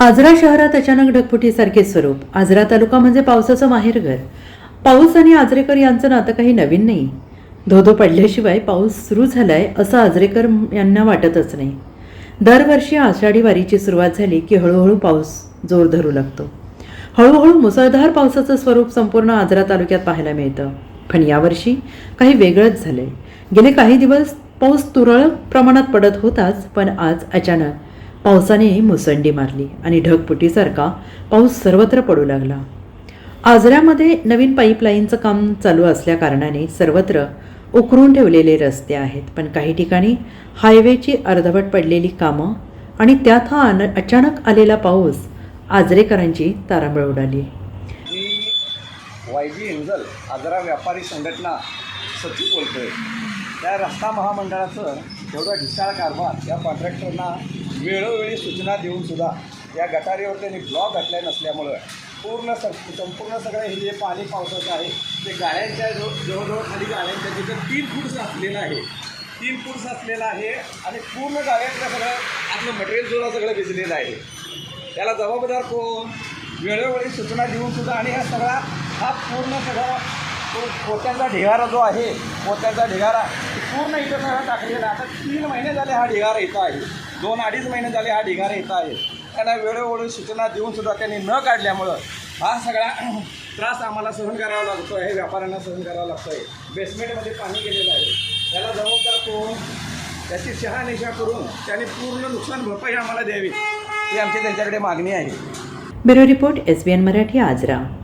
आजरा शहरात अचानक ढगफुटीसारखे स्वरूप. आजरा तालुका म्हणजे पावसाचं माहेरघर पाऊस आणि आजरेकर यांचं नातं काही नवीन नाही. धोधो पडल्याशिवाय पाऊस सुरू झालाय असं आजरेकर यांना वाटतच नाही. दरवर्षी आषाढी वारीची सुरुवात झाली की हळूहळू पाऊस जोर धरू लागतो. हळूहळू मुसळधार पावसाचं स्वरूप संपूर्ण आजरा तालुक्यात पाहायला मिळतं. पण यावर्षी काही वेगळंच झालंय. गेले काही दिवस पाऊस तुरळक प्रमाणात पडत होताच पण आज अचानक पावसाने मुसंडी मारली आणि ढगफुटीसारखा पाऊस सर्वत्र पडू लागला. आजऱ्यामध्ये नवीन पाईपलाईनचं काम चालू असल्याकारणाने सर्वत्र उकरून ठेवलेले रस्ते आहेत पण काही ठिकाणी हायवेची अर्धवट पडलेली कामं आणि त्यात हा अन अचानक आलेला पाऊस आजरेकरांची तारांबळ उडाली. मी वाय जी हिंजल आजरा व्यापारी संघटना सचिव बोलतोय. त्या रस्ता महामंडळाचं एवढा ढिसाळ कारभार या कॉन्ट्रॅक्टरना वेळोवेळी सूचना देऊन सुद्धा या गटारीवर त्यांनी ब्लॉक घातल्या नसल्यामुळं पूर्ण स संपूर्ण सगळं हे जे पाणी पावसाचं आहे ते गाड्यांच्या जो जवळजवळ खाली गाड्यांच्या तिथं तीन फूट साचलेलं आहे तीन फूट साचलेलं आहे आणि पूर्ण गाड्यांचं सगळं आपलं मटेरियल सुद्धा सगळं भिजलेलं आहे. त्याला जबाबदार कोण? वेळोवेळी सूचना देऊन सुद्धा आणि हा सगळा हा पूर्ण सगळा तो पोत्यांचा ढिगारा जो आहे पोत्यांचा ढिगारा पूर्ण इथं सगळा टाकलेला आता तीन महिने झाले हा ढिगारा इथं आहे. दोन अडीच महिने झाले हा ढिगारा इथं आहे. त्यांना वेळोवेळी सूचना देऊन सुद्धा त्यांनी न काढल्यामुळं हा सगळा त्रास आम्हाला सहन करावा लागतो आहे व्यापाऱ्यांना सहन करावा लागतो आहे बेसमेंटमध्ये पाणी गेलेलं आहे. त्याला जबाबदार कोण? त्याची शहानिशा करून त्याने पूर्ण नुकसान भरपाई आम्हाला द्यावी. ही आमची त्यांच्याकडे मागणी आहे. Bureau report S B N Marathi Ajara.